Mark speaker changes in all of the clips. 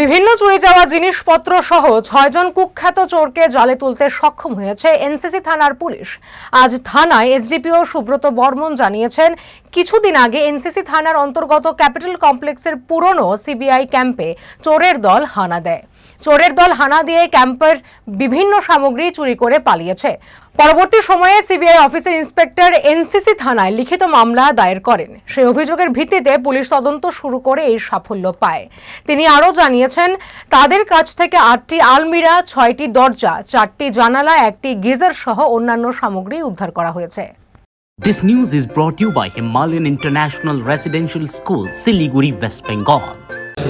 Speaker 1: বিভিন্ন চুরি যাওয়া জিনিসপত্র সহ ছয়জন কুখ্যাত চোরকে জালে তুলতে সক্ষম হয়েছে এনসিসি থানার পুলিশ। আজ থানায় এসডিপিও সুব্রত বর্মন জানিয়েছেন, কিছুদিন আগে এনসিসি থানার অন্তর্গত ক্যাপিটাল কমপ্লেক্সের পুরনো সিবিআই ক্যাম্পে চোরের দল হানা দেয়। চোরের দল হানা দিয়ে ক্যাম্পের বিভিন্ন সামগ্রী চুরি করে পালিয়েছে। পরবর্তী সময়ে সিবিআই অফিসের ইন্সপেক্টর এনসিসি থানায় লিখিত মামলা দায়ের করেন। সেই অভিযোগের ভিত্তিতে পুলিশ তদন্ত শুরু করে এই সাফল্য পায়। তিনি আরও জানিয়েছেন তাদের কাছ থেকে আটটি আলমিরা ছয়টি দরজা চারটি জানালা একটি গিজার সহ অন্যান্য সামগ্রী উদ্ধার করা হয়েছে।
Speaker 2: This news is brought to you by Himalayan International Residential School, Siliguri, West Bengal.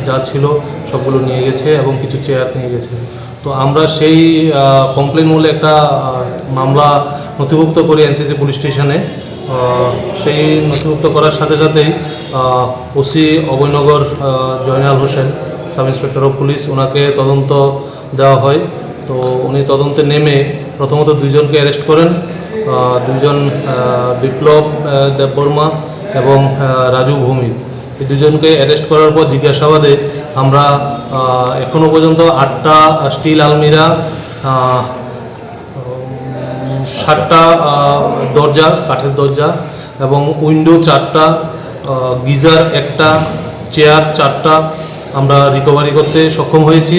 Speaker 3: যা ছিল সবগুলো নিয়ে গেছে এবং কিছু চেয়ার নিয়ে গেছে। তো আমরা সেই কমপ্লেন মূলে একটা মামলা নথিভুক্ত করি এনসিসি পুলিশ স্টেশনে। আহ, সেই নথিভুক্ত করার সাথে সাথেই OC Abhaynagar ah, Joynal Hossain sub inspector of police ওনাকে তদন্ত দেওয়া হয়। তো উনি তদন্তে নেমে প্রথমত দুইজনকে অ্যারেস্ট করেন। আহ, দুইজন বিপ্লব দেববর্মা এবং রাজু ভৌমিক। এই দুজনকে অ্যারেস্ট করার পর জিজ্ঞাসাবাদে আমরা আহ, এখনও পর্যন্ত আটটা স্টিল আলমিরা ষাটটা দরজা কাঠের দরজা এবং উইন্ডো চারটা গিজার একটা চেয়ার চারটা আমরা রিকভারি করতে সক্ষম হয়েছি।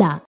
Speaker 4: Hola,